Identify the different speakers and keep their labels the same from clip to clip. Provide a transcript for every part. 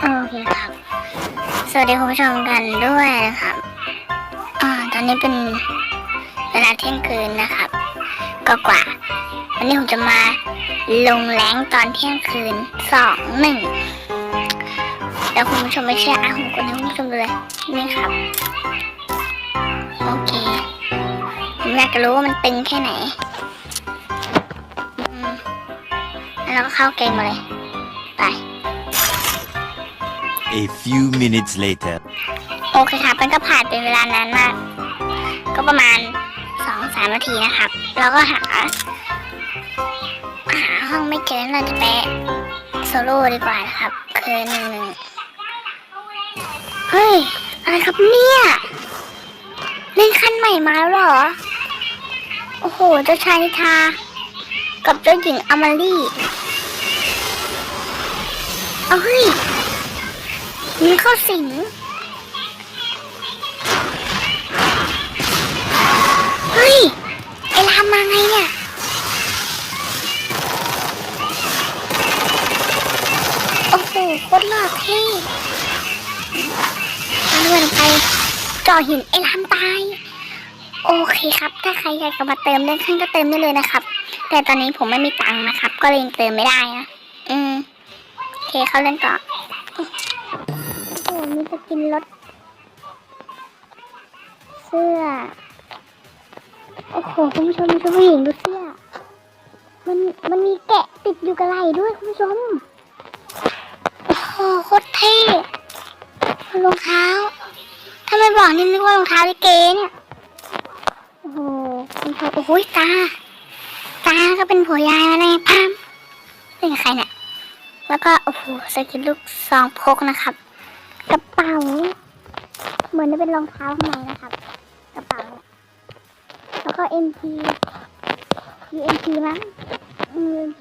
Speaker 1: โอเคครับ สวัสดีคุณผู้ชมกันด้วยนะครับอ่าตอนนี้เป็นเวลาเที่ยงคืนนะครับก็กว่าวันนี้ผมจะมาลงแรงตอนเที่ยงคืนสองหนึ่งแล้วคุณผู้ชมไม่เชื่ออะผมกดให้คุณผู้ชมดูเลยนี่ครับ โอเคผมอยากจะรู้ว่ามันตึงแค่ไหนแล้วก็เข้าเกมมาเลย
Speaker 2: A few minutes later.
Speaker 1: โอเคครับมันก็ผ่านเป็นเวลานานมาก ก็ประมาณสองสามนาทีนะครับ เราก็หา หาห้องไม่เจอเราจะไปโซโล่ดีกว่านะครับ คือหนึ่งหนึ่งเฮ้ย อะไรครับเนี่ย เล่นขั้นใหม่มาแล้วเหรอ โอ้โห เจ้าชายนิทา กับเจ้าหญิงอมารี่เอาเฮ้ย มีเข้าสิงเฮ้ย ไอรามมาไงเนี่ยโอ้โหโคตรหล่อเท่เลื่อนไปจ่อหินไอรามตาย โอเคครับ ถ้าใครอยากจะมาเติมเล่นขั้นก็เติมได้เลยนะครับ แต่ตอนนี้ผมไม่มีตังค์นะครับ ก็เลยเติมไม่ได้นะอืมโอเค เขาเล่นต่อ จะกินรถ เสื้อ โอ้โห คุณผู้ชมดูผู้หญิงดูเสื้อ มัน มันมีแกะติดอยู่กับไหล่ด้วยคุณผู้ชม โอ้โหโคตรเท่รองเท้า ถ้าไม่บอกนี่นึกว่ารองเท้าลิเกเนี่ย โอ้โหคุณผู้ชมโอ้โหตา ตาก็เป็นผัวยายมาเลยพามเป็นใครเนี่ยแล้วก็โอ้โหสกินลูกซองพกนะครับ กระเป๋า เหมือนจะเป็นรองเท้าข้างในนะครับ กระเป๋า แล้วก็ MP UMP มั้ง UMP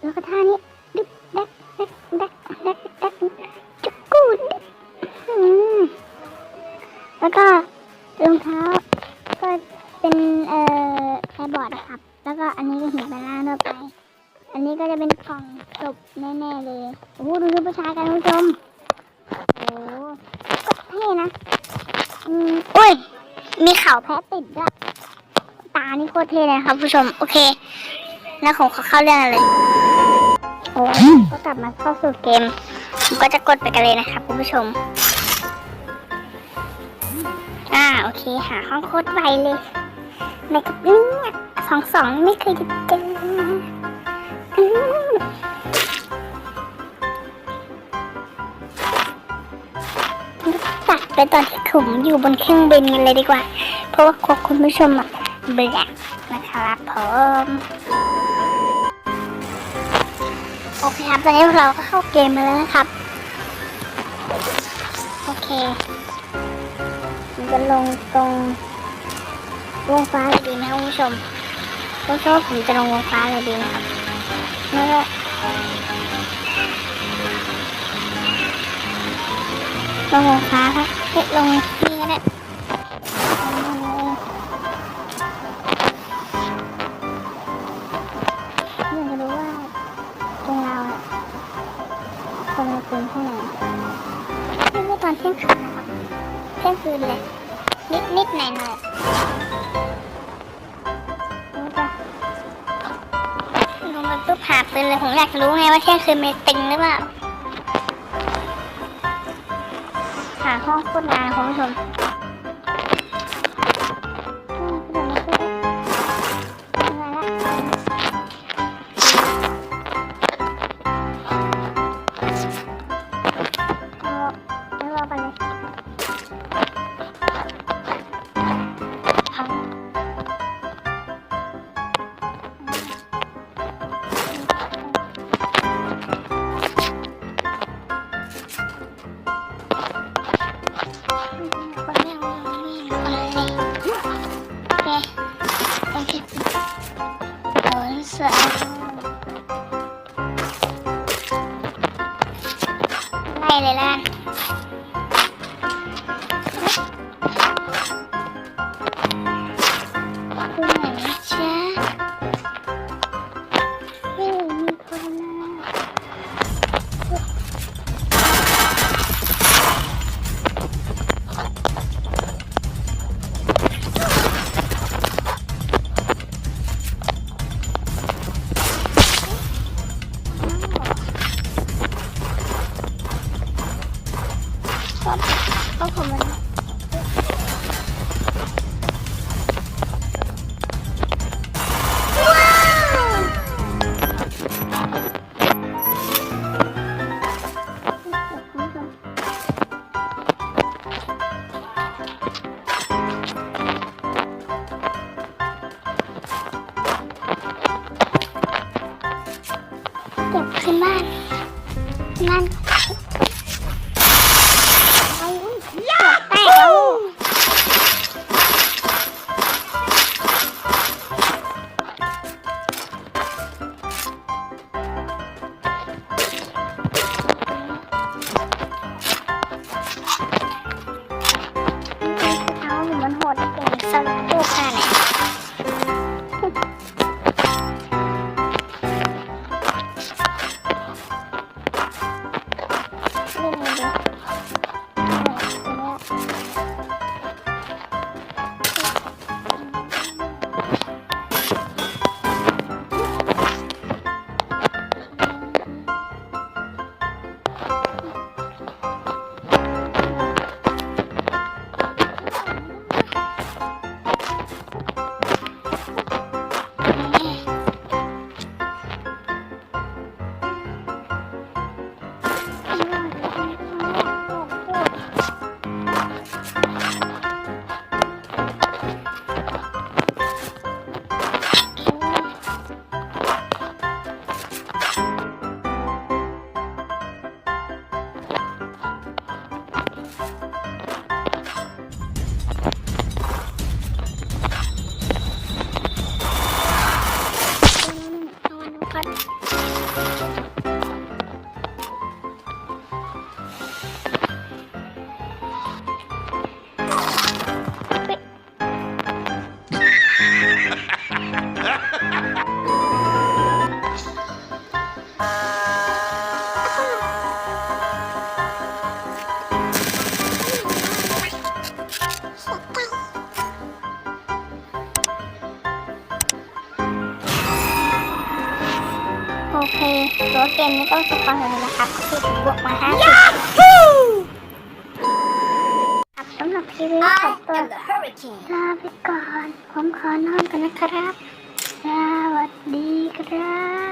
Speaker 1: แล้วก็ท่านี้ดึกแดกแดกแดกแดกแดกจุกกูดแล้วก็รองเท้าก็เป็นเอ่อแครบอร์ดนะครับ แล้วก็อันนี้ก็หินไปล่างทั่วไป อันนี้ก็จะเป็นกล่องศพแน่ๆเลย โอ้โหดูดูผู้ชายกันคุณผู้ชม โอ้โหก็เท่นะ อืมอุ้ย มีเข่าแพ้ติดด้วยตานี่โคตรเท่เลยนะครับผู้ชม โอเค แล้วผมขอเข้าเรื่องกันเลยโอ้ก็กลับมาเข้าสู่เกม ผมก็จะกดไปกันเลยนะครับคุณผู้ชม อ่าโอเคหาห้องโคตรไวเลยในกับเนี่ยสองสองไม่เคยจะเจอ ไปตอนที่ผมอยู่บนเครื่องบินกันเลยดีกว่า เพราะว่าคุณผู้ชมอะเบื่อนะครับผมโอเคครับตอนนี้เราก็เข้าเกมมาแล้วนะครับ โอเคจะลงตรงวงฟ้าเลยดีไหมครับคุณผู้ชมคุณผู้ชมผมจะลงวงฟ้าเลยดีไหมครับไม่ก็ลงวงฟ้าครับ เฮ้ยลงนี่ก็ได้อยากจะรู้ว่าตรงเราอะคนละคืนแค่ไหนนี่คือตอนเที่ยงคืนนะครับเที่ยงคืนเลย นิดนิดหน่อยหน่อยนี่จ้ะลงมาปุ๊บหาปืนเลย ผมอยากจะรู้ไงว่าเที่ยงคืนมันตึงหรือเปล่า หาห้องโคตรนาคุณผู้ชม ไล่ ก็ผมมันว้าวเก็บขึ้นบ้านบ้าน ตัวเกมนี้ก็สปอนเซอร์นะครับก็คือบวกมาห้าสิบครับสำหรับคลิปนี้ขอตัว
Speaker 3: the hurricane.
Speaker 1: ลาไปก่อน ผมขอนอนกันนะครับสวัสดีครับ